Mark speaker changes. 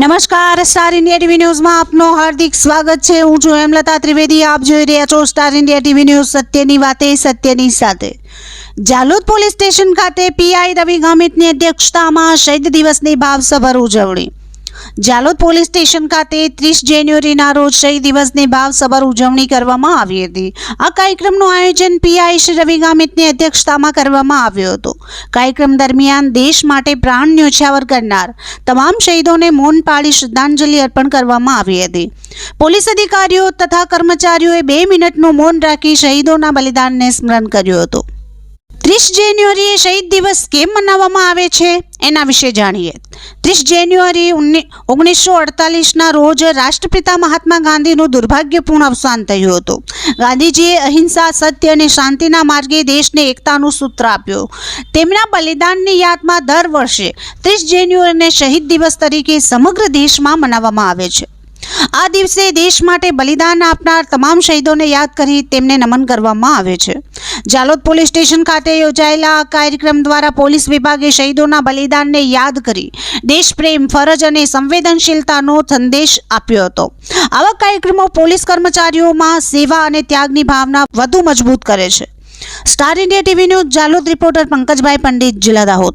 Speaker 1: નમસ્કાર star India TV ન્યૂઝમાં આપનો હાર્દિક સ્વાગત છે. હું છું હેમલતા ત્રિવેદી. આપ જોઈ રહ્યા છો સ્ટાર ઇન્ડિયા ટીવી ન્યૂઝ સત્યની વાતે, સત્યની સાથે. જાલોદ પોલીસ સ્ટેશન ખાતે પીઆઈ રવિ ગામિતની અધ્યક્ષતામાં શહીદ દિવસની ભાવસભર ઉજવણી. જાલોદ પોલીસ સ્ટેશન ખાતે ત્રીસ જાન્યુઆરીના રોજ શહીદ દિવસની ભાવસભર ઉજવણી કરવામાં આવી હતી. આ કાર્યક્રમનું આયોજન પીઆઈ શ્રી રવિ ગામિતની અધ્યક્ષતામાં કરવામાં આવ્યો હતો. કાર્યક્રમ દરમિયાન દેશ માટે પ્રાણ ન્યોછાવર કરનાર તમામ શહીદોને મૌન પાળી શ્રદ્ધાંજલિ અર્પણ કરવામાં આવી હતી. પોલીસ અધિકારીઓ તથા કર્મચારીઓએ બે મિનિટનું મૌન રાખી શહીદોના બલિદાનને સ્મરણ કર્યું હતું. ત્રીસ જાન્યુઆરીએ શહીદ દિવસ કેમ મનાવવામાં આવે છે? એના વિશે જાણીએ. ત્રીસ જાન્યુઆરી ઓગણીસો અડતાલીસના રોજ રાષ્ટ્રપિતા મહાત્મા ગાંધીનું દુર્ભાગ્યપૂર્ણ અવસાન થયું હતું. ગાંધીજીએ અહિંસા, સત્ય અને શાંતિના માર્ગે દેશને એકતાનું સૂત્ર આપ્યું. તેમના બલિદાનની યાદમાં દર વર્ષે ત્રીસ જાન્યુઆરીને શહીદ દિવસ તરીકે સમગ્ર દેશમાં મનાવવામાં આવે છે. આ દિવસે દેશ માટે બલિદાન આપનાર તમામ શહીદોને યાદ કરી તેમને નમન કરવામાં આવે છે. જાલોદ પોલીસ સ્ટેશન ખાતે યોજાયેલા કાર્યક્રમ દ્વારા પોલીસ વિભાગે શહીદોના બલિદાનને યાદ કરી દેશપ્રેમ, ફરજ અને સંવેદનશીલતાનો સંદેશ આપ્યો હતો. આવા કાર્યક્રમો પોલીસ કર્મચારીઓમાં સેવા અને ત્યાગની ભાવના વધુ મજબૂત કરે છે. Star India TV news, Jalod reporter Pankajbhai Pandit, જિલ્લા દાહોદ.